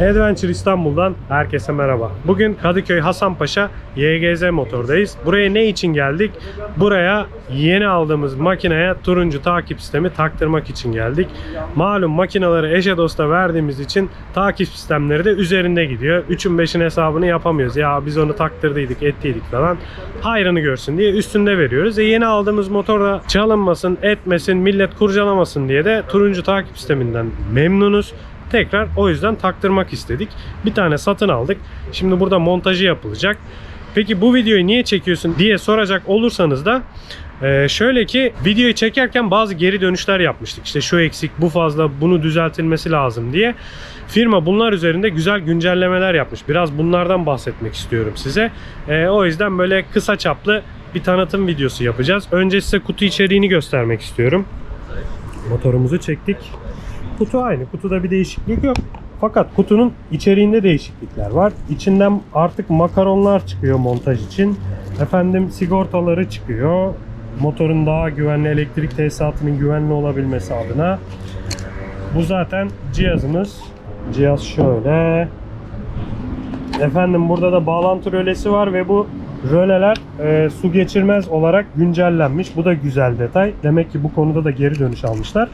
Adventure İstanbul'dan herkese merhaba. Bugün Kadıköy Hasanpaşa YGZ Motor'dayız. Buraya ne için geldik? Buraya yeni aldığımız makineye turuncu takip sistemi taktırmak için geldik. Malum makineleri eşe dosta verdiğimiz için takip sistemleri de üzerinde gidiyor. 3'ün 5'in hesabını yapamıyoruz. Ya biz onu taktırdıydık, ettiydik falan. Hayrını görsün diye üstünde veriyoruz. E yeni aldığımız motor da çalınmasın, etmesin, millet kurcalamasın diye de turuncu takip sisteminden memnunuz. Tekrar o yüzden taktırmak istedik. Bir tane satın aldık. Şimdi burada montajı yapılacak. Peki bu videoyu niye çekiyorsun diye soracak olursanız da e, şöyle ki videoyu çekerken bazı geri dönüşler yapmıştık. İşte şu eksik, bu fazla, bunu düzeltilmesi lazım diye. Firma bunlar üzerinde güzel güncellemeler yapmış. Biraz bunlardan bahsetmek istiyorum size. E, o yüzden böyle kısa çaplı bir tanıtım videosu yapacağız. Önce size kutu içeriğini göstermek istiyorum. Motorumuzu çektik. Kutu aynı. Kutuda bir değişiklik yok. Fakat kutunun içeriğinde değişiklikler var. İçinden artık makaronlar çıkıyor montaj için. Efendim sigortaları çıkıyor. Motorun daha güvenli, elektrik tesisatının güvenli olabilmesi adına. Bu zaten cihazımız. Cihaz şöyle. Efendim burada da bağlantı rölesi var ve bu röleler e, su geçirmez olarak güncellenmiş. Bu da güzel detay. Demek ki bu konuda da geri dönüş almışlar.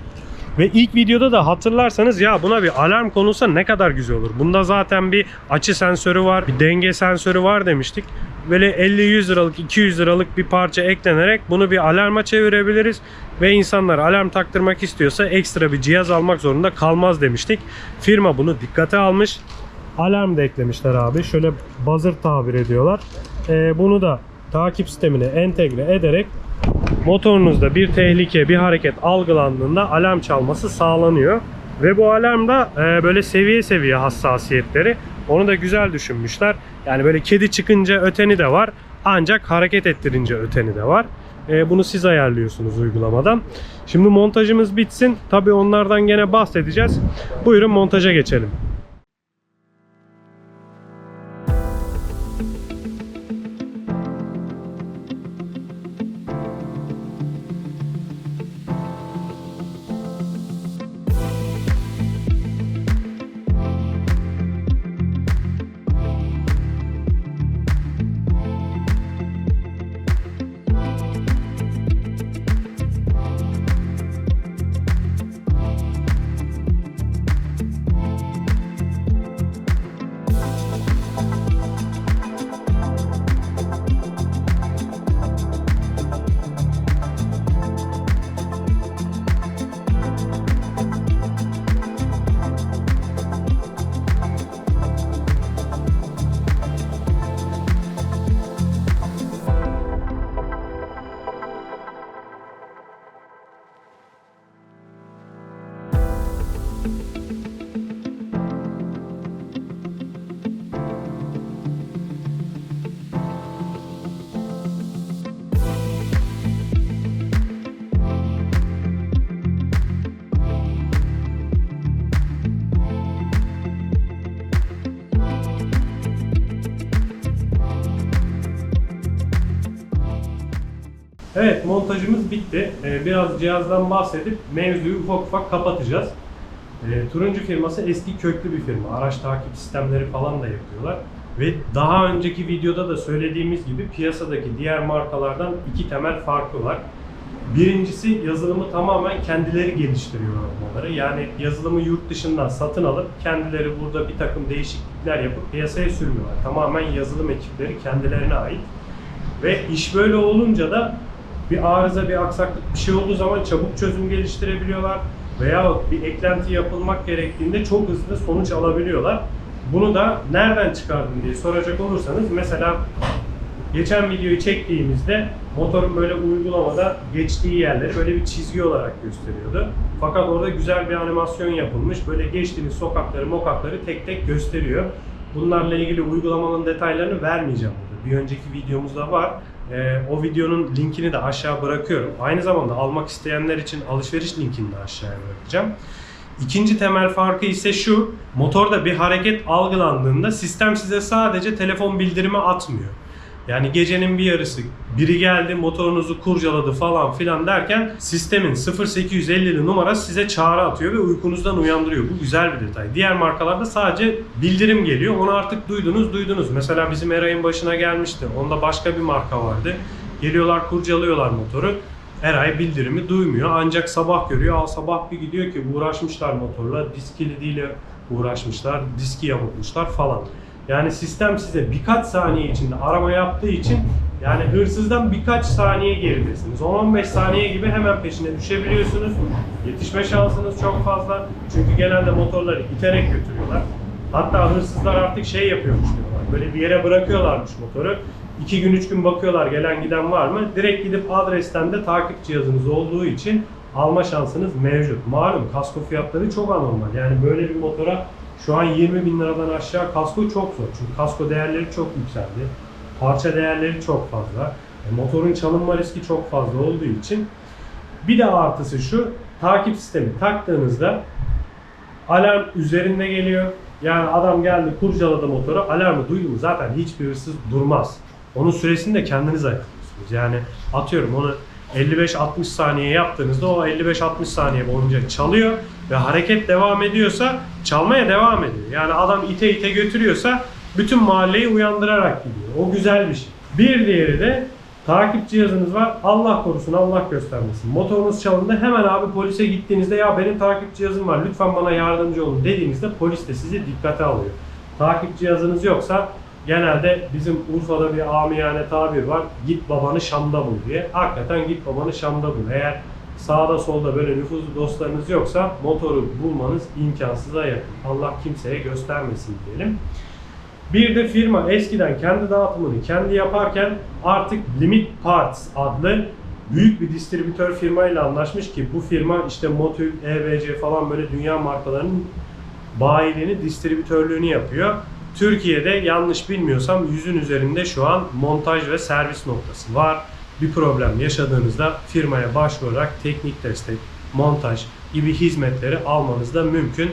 Ve ilk videoda da hatırlarsanız ya buna bir alarm konulsa ne kadar güzel olur. Bunda zaten bir açı sensörü var, bir denge sensörü var demiştik. Böyle 50-100 liralık, 200 liralık bir parça eklenerek bunu bir alarma çevirebiliriz. Ve insanlar alarm taktırmak istiyorsa ekstra bir cihaz almak zorunda kalmaz demiştik. Firma bunu dikkate almış. Alarm da eklemişler abi. Şöyle buzzer tabir ediyorlar. Ee, bunu da takip sistemine entegre ederek motorunuzda bir tehlike, bir hareket algılandığında alarm çalması sağlanıyor. Ve bu alarm da e, böyle seviye seviye hassasiyetleri. Onu da güzel düşünmüşler. Yani böyle kedi çıkınca öteni de var. Ancak hareket ettirince öteni de var. E, bunu siz ayarlıyorsunuz uygulamadan. Şimdi montajımız bitsin. Tabii onlardan gene bahsedeceğiz. Buyurun montaja geçelim. Evet montajımız bitti. Ee, Biraz cihazdan bahsedip mevzuyu ufak ufak kapatacağız. Ee, Turuncu firması eski köklü bir firma. Araç takip sistemleri falan da yapıyorlar. Ve daha önceki videoda da söylediğimiz gibi piyasadaki diğer markalardan iki temel farkı var. Birincisi yazılımı tamamen kendileri geliştiriyor olmaları. Yani yazılımı yurt dışından satın alıp kendileri burada bir takım değişiklikler yapıp piyasaya sürmüyorlar. Tamamen yazılım ekipleri kendilerine ait. Ve iş böyle olunca da bir arıza, bir aksaklık bir şey olduğu zaman çabuk çözüm geliştirebiliyorlar veya bir eklenti yapılmak gerektiğinde çok hızlı sonuç alabiliyorlar. Bunu da nereden çıkardın diye soracak olursanız mesela geçen videoyu çektiğimizde motorun böyle uygulamada geçtiği yerleri böyle bir çizgi olarak gösteriyordu. Fakat orada güzel bir animasyon yapılmış. Böyle geçtiğiniz sokakları, mokakları tek tek gösteriyor. Bunlarla ilgili uygulamanın detaylarını vermeyeceğim burada. Bir önceki videomuzda var. Ee, o videonun linkini de aşağı bırakıyorum. Aynı zamanda almak isteyenler için alışveriş linkini de aşağıya bırakacağım. İkinci temel farkı ise şu. Motorda bir hareket algılandığında sistem size sadece telefon bildirimi atmıyor. Yani gecenin bir yarısı biri geldi motorunuzu kurcaladı falan filan derken sistemin 0850'li numarası size çağrı atıyor ve uykunuzdan uyandırıyor. Bu güzel bir detay. Diğer markalarda sadece bildirim geliyor. Onu artık duydunuz duydunuz. Mesela bizim Eray'ın başına gelmişti. Onda başka bir marka vardı. Geliyorlar kurcalıyorlar motoru. Eray bildirimi duymuyor. Ancak sabah görüyor. Al sabah bir gidiyor ki uğraşmışlar motorla. Disk kilidiyle uğraşmışlar. Diski yamultmuşlar falan. Yani sistem size birkaç saniye içinde arama yaptığı için yani hırsızdan birkaç saniye geridesiniz. 10-15 saniye gibi hemen peşine düşebiliyorsunuz. Yetişme şansınız çok fazla. Çünkü genelde motorları iterek götürüyorlar. Hatta hırsızlar artık şey yapıyormuş diyorlar. Böyle bir yere bırakıyorlarmış motoru. İki gün, üç gün bakıyorlar gelen giden var mı? Direkt gidip adresten de takip cihazınız olduğu için alma şansınız mevcut. Malum kasko fiyatları çok anormal. Yani böyle bir motora şu an 20 bin liradan aşağı kasko çok zor. Çünkü kasko değerleri çok yükseldi. Parça değerleri çok fazla. E, motorun çalınma riski çok fazla olduğu için bir de artısı şu takip sistemi taktığınızda alarm üzerinde geliyor. Yani adam geldi kurcaladı motoru alarmı duydu mu zaten hiçbir hırsız durmaz. Onun süresini de kendiniz ayarlıyorsunuz. Yani atıyorum onu 55-60 saniye yaptığınızda o 55-60 saniye boyunca çalıyor ve hareket devam ediyorsa çalmaya devam ediyor. Yani adam ite ite götürüyorsa bütün mahalleyi uyandırarak gidiyor. O güzel bir şey. Bir diğeri de takip cihazınız var. Allah korusun, Allah göstermesin. Motorunuz çalındı. Hemen abi polise gittiğinizde ya benim takip cihazım var. Lütfen bana yardımcı olun dediğinizde polis de sizi dikkate alıyor. Takip cihazınız yoksa genelde bizim Urfa'da bir amiyane tabir var. Git babanı Şam'da bul diye. Hakikaten git babanı Şam'da bul. Eğer sağda solda böyle nüfuzlu dostlarınız yoksa motoru bulmanız imkansıza yakın. Allah kimseye göstermesin diyelim. Bir de firma eskiden kendi dağıtımını kendi yaparken artık Limit Parts adlı büyük bir distribütör firmayla anlaşmış ki bu firma işte Motul, EBC falan böyle dünya markalarının bayiliğini, distribütörlüğünü yapıyor. Türkiye'de yanlış bilmiyorsam yüzün üzerinde şu an montaj ve servis noktası var. Bir problem yaşadığınızda firmaya başvurarak teknik destek, montaj gibi hizmetleri almanız da mümkün.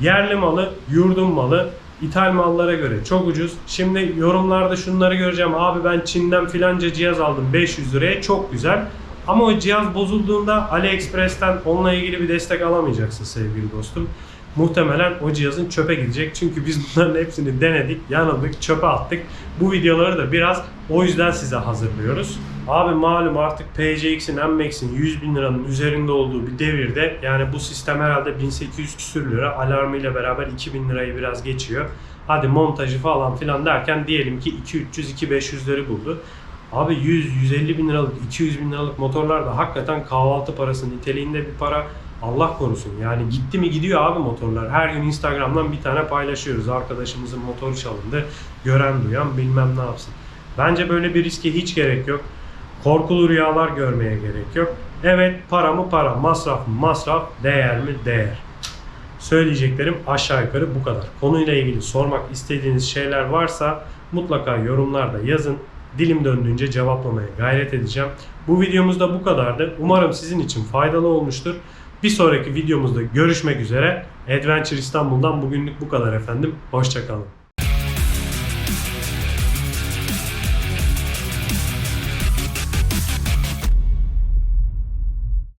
Yerli malı, yurdun malı, ithal mallara göre çok ucuz. Şimdi yorumlarda şunları göreceğim. Abi ben Çin'den filanca cihaz aldım 500 liraya çok güzel. Ama o cihaz bozulduğunda AliExpress'ten onunla ilgili bir destek alamayacaksın sevgili dostum. Muhtemelen o cihazın çöpe gidecek. Çünkü biz bunların hepsini denedik, yanıldık, çöpe attık. Bu videoları da biraz o yüzden size hazırlıyoruz. Abi malum artık PCX'in, MMAX'in 100 bin liranın üzerinde olduğu bir devirde yani bu sistem herhalde 1800 küsür lira alarmıyla beraber 2000 lirayı biraz geçiyor. Hadi montajı falan filan derken diyelim ki 2-300-2-500'leri buldu. Abi 100-150 bin liralık, 200 bin liralık motorlar da hakikaten kahvaltı parası niteliğinde bir para. Allah korusun yani gitti mi gidiyor abi motorlar. Her gün Instagram'dan bir tane paylaşıyoruz. Arkadaşımızın motoru çalındı. Gören duyan bilmem ne yapsın. Bence böyle bir riske hiç gerek yok. Korkulu rüyalar görmeye gerek yok. Evet para mı para, masraf mı masraf, değer mi değer. Söyleyeceklerim aşağı yukarı bu kadar. Konuyla ilgili sormak istediğiniz şeyler varsa mutlaka yorumlarda yazın. Dilim döndüğünce cevaplamaya gayret edeceğim. Bu videomuz da bu kadardı. Umarım sizin için faydalı olmuştur. Bir sonraki videomuzda görüşmek üzere. Adventure İstanbul'dan bugünlük bu kadar efendim. Hoşçakalın.